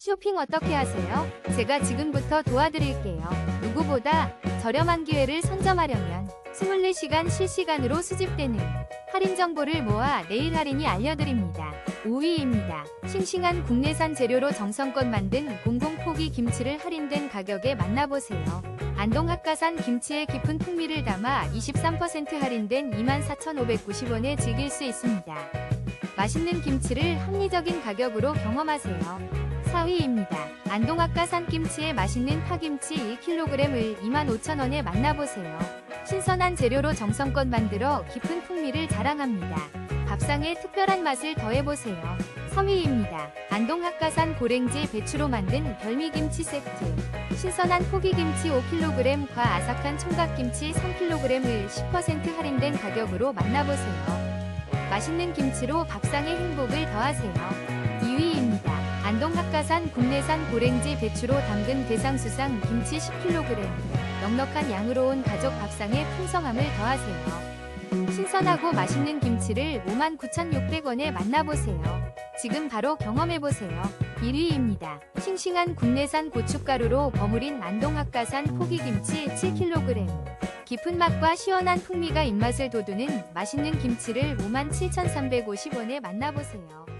쇼핑 어떻게 하세요? 제가 지금부터 도와드릴게요. 누구보다 저렴한 기회를 선점하려면 24시간 실시간으로 수집되는 할인 정보를 모아 내일 할인이 알려드립니다. 5위입니다. 싱싱한 국내산 재료로 정성껏 만든 공공포기 김치를 할인된 가격에 만나보세요. 안동 학가산 김치의 깊은 풍미를 담아 23% 할인된 24,590원에 즐길 수 있습니다. 맛있는 김치를 합리적인 가격으로 경험하세요. 4위입니다. 안동학가산 김치의 맛있는 파김치 1kg을 25,000원에 만나보세요. 신선한 재료로 정성껏 만들어 깊은 풍미를 자랑합니다. 밥상에 특별한 맛을 더해보세요. 3위입니다. 안동학가산 고랭지 배추로 만든 별미김치 세트. 신선한 포기김치 5kg과 아삭한 총각김치 3kg을 10% 할인된 가격으로 만나보세요. 맛있는 김치로 밥상의 행복을 더하세요. 2위입니다. 안동 학가산 국내산 고랭지 배추로 담근 대상수상 김치 10kg. 넉넉한 양으로 온 가족 밥상의 풍성함을 더하세요. 신선하고 맛있는 김치를 59,600원에 만나보세요. 지금 바로 경험해보세요. 1위입니다. 싱싱한 국내산 고춧가루로 버무린 안동 학가산 포기김치 7kg. 깊은 맛과 시원한 풍미가 입맛을 돋우는 맛있는 김치를 57,350원에 만나보세요.